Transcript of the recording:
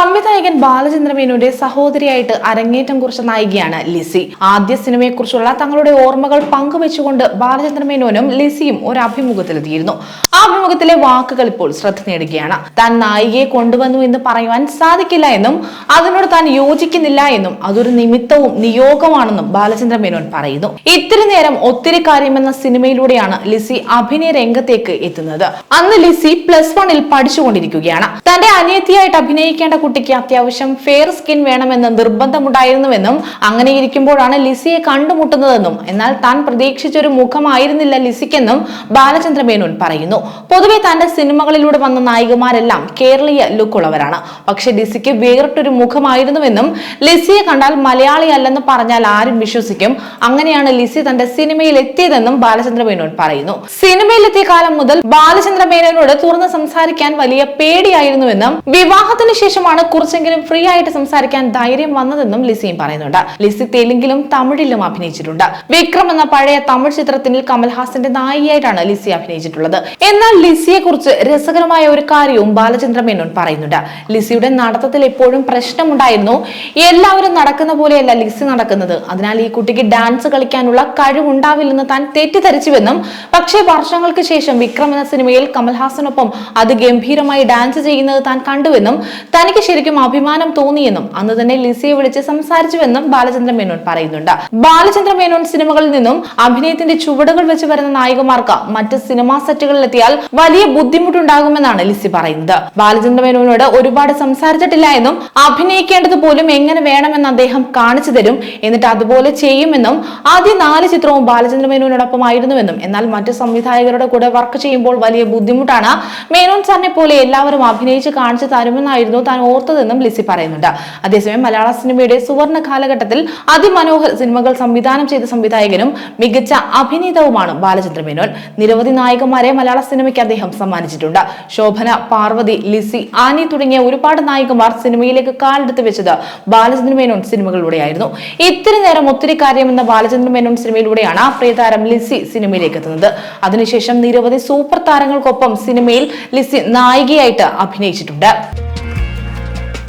സംവിധായകൻ ബാലചന്ദ്ര മേനോന്റെ സഹോദരിയായിട്ട് അരങ്ങേറ്റം കുറിച്ച നായികയാണ് ലിസി. ആദ്യ സിനിമയെക്കുറിച്ചുള്ള തങ്ങളുടെ ഓർമ്മകൾ പങ്കുവെച്ചുകൊണ്ട് ബാലചന്ദ്ര മേനോനും ലിസിയും ഒരു അഭിമുഖത്തിലെത്തിയിരുന്നു. ആ അഭിമുഖത്തിലെ വാക്കുകൾ ഇപ്പോൾ ശ്രദ്ധ നേടുകയാണ്. താൻ നായികയെ കൊണ്ടുവന്നു എന്ന് പറയുവാൻ സാധിക്കില്ല എന്നും അതിനോട് താൻ യോജിക്കുന്നില്ല എന്നും അതൊരു നിമിത്തവും നിയോഗമാണെന്നും ബാലചന്ദ്ര മേനോൻ പറയുന്നു. ഇത്തിരി നേരം ഒത്തിരി കാര്യം എന്ന സിനിമയിലൂടെയാണ് ലിസി അഭിനയ രംഗത്തേക്ക് എത്തുന്നത്. അന്ന് ലിസി പ്ലസ് വണ്ണിൽ പഠിച്ചുകൊണ്ടിരിക്കുകയാണ്. തന്റെ അനിയത്തിയായിട്ട് അഭിനയിക്കേണ്ട കുട്ടിക്ക് അത്യാവശ്യം ഫെയർ സ്കിൻ വേണമെന്ന് നിർബന്ധമുണ്ടായിരുന്നുവെന്നും അങ്ങനെ ഇരിക്കുമ്പോഴാണ് ലിസിയെ കണ്ടുമുട്ടുന്നതെന്നും എന്നാൽ താൻ പ്രതീക്ഷിച്ചൊരു മുഖമായിരുന്നില്ല ലിസിക്കെന്നും ബാലചന്ദ്ര മേനോൻ പറയുന്നു. പൊതുവെ തന്റെ സിനിമകളിലൂടെ വന്ന നായികമാരെല്ലാം കേരളീയ ലുക്കുള്ളവരാണ് പക്ഷെ ലിസിക്ക് വേറിട്ടൊരു മുഖമായിരുന്നുവെന്നും ലിസിയെ കണ്ടാൽ മലയാളി അല്ലെന്ന് പറഞ്ഞാൽ ആരും വിശ്വസിക്കും. അങ്ങനെയാണ് ലിസി തന്റെ സിനിമയിൽ എത്തിയതെന്നും ബാലചന്ദ്ര മേനോൻ പറയുന്നു. സിനിമയിലെത്തിയ കാലം മുതൽ ബാലചന്ദ്ര മേനോനോട് തുറന്ന് സംസാരിക്കാൻ വലിയ പേടിയായിരുന്നുവെന്നും വിവാഹത്തിന് ശേഷമാണ് കുറച്ചെങ്കിലും ഫ്രീ ആയിട്ട് സംസാരിക്കാൻ ധൈര്യം വന്നതെന്നും ലിസിയും പറയുന്നുണ്ട്. ലിസി തെലുങ്കിലും തമിഴിലും അഭിനയിച്ചിട്ടുണ്ട്. വിക്രം എന്ന പഴയ തമിഴ് ചിത്രത്തിൽ കമൽഹാസന്റെ നായികയായിട്ടാണ് ലിസി അഭിനയിച്ചിട്ടുള്ളത്. എന്നാൽ ലിസിയെ കുറിച്ച് രസകരമായ ഒരു കാര്യവും ബാലചന്ദ്ര മേനോൻ പറയുന്നുണ്ട്. ലിസിയുടെ നടത്തത്തിൽ എപ്പോഴും പ്രശ്നമുണ്ടായിരുന്നു. എല്ലാവരും നടക്കുന്ന പോലെയല്ല ലിസി നടക്കുന്നത്. അതിനാൽ ഈ കുട്ടിക്ക് ഡാൻസ് കളിക്കാനുള്ള കഴിവുണ്ടാവില്ലെന്ന് താൻ തെറ്റിദ്ധരിച്ചുവെന്നും പക്ഷേ വർഷങ്ങൾക്ക് ശേഷം വിക്രം എന്ന സിനിമയിൽ കമൽഹാസനൊപ്പം അതിഗംഭീരമായി ഡാൻസ് ചെയ്യുന്നത് താൻ കണ്ടുവെന്നും തനിക്ക് ശരിക്കും അഭിമാനം തോന്നിയെന്നും അന്ന് തന്നെ ലിസിയെ വിളിച്ച് സംസാരിച്ചുവെന്നും ബാലചന്ദ്ര മേനോൻ പറയുന്നുണ്ട്. ബാലചന്ദ്ര മേനോൻ സിനിമകളിൽ നിന്നും അഭിനയത്തിന്റെ ചുവടുകൾ വെച്ച് വരുന്ന നായികമാർക്ക് മറ്റ് സിനിമാ സെറ്റുകളിലെത്തിയാൽ വലിയ ബുദ്ധിമുട്ടുണ്ടാകുമെന്നാണ് ലിസി പറയുന്നത്. ബാലചന്ദ്ര മേനോനോട് ഒരുപാട് സംസാരിച്ചിട്ടില്ല എന്നും അഭിനയിക്കേണ്ടത് പോലും എങ്ങനെ വേണമെന്ന് അദ്ദേഹം കാണിച്ചു തരും എന്നിട്ട് അതുപോലെ ചെയ്യുമെന്നും ആദ്യ നാല് ചിത്രവും ബാലചന്ദ്ര മേനോനോടൊപ്പമായിരുന്നുവെന്നും എന്നാൽ മറ്റു സംവിധായകരുടെ കൂടെ വർക്ക് ചെയ്യുമ്പോൾ വലിയ ബുദ്ധിമുട്ടാണ്. മേനോൻ സാറിനെ പോലെ എല്ലാവരും അഭിനയിച്ച് കാണിച്ചു തരുമെന്നായിരുന്നു താൻ ഓർത്തതെന്നും ലിസി പറയുന്നുണ്ട്. അതേസമയം മലയാള സിനിമയുടെ സുവർണ കാലഘട്ടത്തിൽ അതിമനോഹർ സിനിമകൾ സംവിധാനം ചെയ്ത സംവിധായകനും മികച്ച അഭിനേതാവുമാണ് ബാലചന്ദ്ര മേനോൻ നിരവധി നായികമാരെ മലയാള സിനിമയ്ക്ക് അദ്ദേഹം സമ്മാനിച്ചിട്ടുണ്ട്. ശോഭന പാർവതി ലിസി ആനി തുടങ്ങിയ ഒരുപാട് നായികമാർ സിനിമയിലേക്ക് കാലെടുത്ത് വെച്ചത് ബാലചന്ദ്ര മേനോൻ സിനിമകളിലൂടെയായിരുന്നു. ഇത്തിരി നേരം ഒത്തിരി കാര്യം എന്ന മേനോൻ സിനിമയിലൂടെയാണ് പ്രിയതാരം ലിസി സിനിമയിലേക്ക് എത്തുന്നത്. അതിനുശേഷം നിരവധി സൂപ്പർ താരങ്ങൾക്കൊപ്പം സിനിമയിൽ ലിസി നായികയായിട്ട് അഭിനയിച്ചിട്ടുണ്ട്.